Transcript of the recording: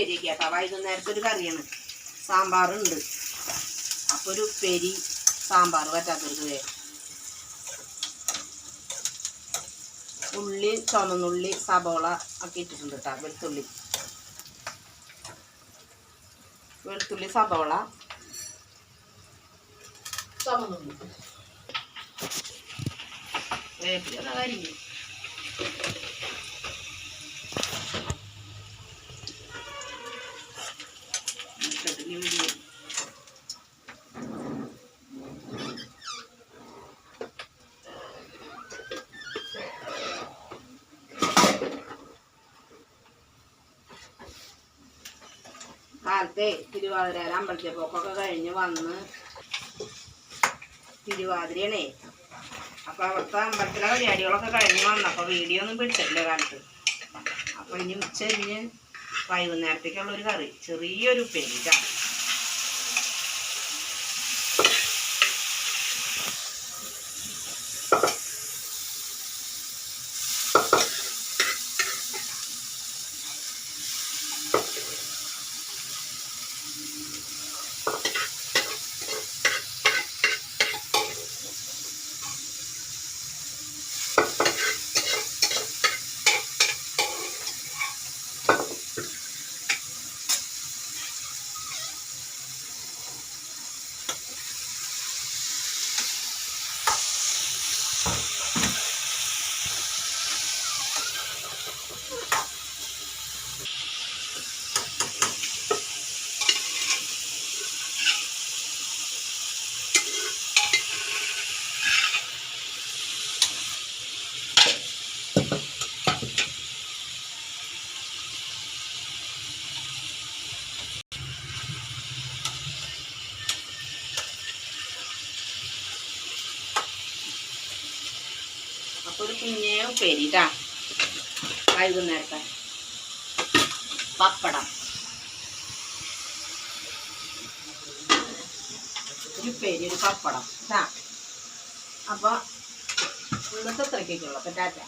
ഉപ്പേരി കേട്ടോ വൈകുന്നേരത്തെ ഒരു കറിയാണ്. സാമ്പാറുണ്ട്. അപ്പോൾ ഒരു ഉപ്പേരി സാമ്പാർ പറ്റാത്തവർക്ക് വേ ഉള്ളി ചുമന്നുള്ളി സബോള ഒക്കെ ഇട്ടിട്ടുണ്ട് കേട്ടോ വെളുത്തുള്ളി. വെളുത്തുള്ളി സബോള ചുമന്നുള്ളി വേപ്പില കരിഞ്ഞു ഇനി കാലത്തെ തിരുവാതിര അമ്പലത്തിൽ പോക്കൊക്കെ കഴിഞ്ഞ് വന്ന് തിരുവാതിരയാണേ. അപ്പൊ അവിടുത്തെ അമ്പലത്തിലെ പരിപാടികളൊക്കെ കഴിഞ്ഞ് വന്നപ്പോൾ വീഡിയോ ഒന്നും പിടിച്ചിട്ടില്ല കാലത്ത്. അപ്പൊ ഇനി ഉച്ചരിഞ്ഞ് വൈകുന്നേരത്തേക്കുള്ള ഒരു കറി. ചെറിയൊരു ഉപ്പേരി അപ്പൊ ഒരു കുഞ്ഞേ ഉപ്പേരി ട്ടാ. വൈകുന്നേരത്തെ പപ്പടം. ഒരു ഉപ്പേരി ഒരു പപ്പടം. അപ്പൊ ഇന്നത്തെ ഇത്രയ്ക്കുള്ളൂ അപ്പൊ ടാറ്റ.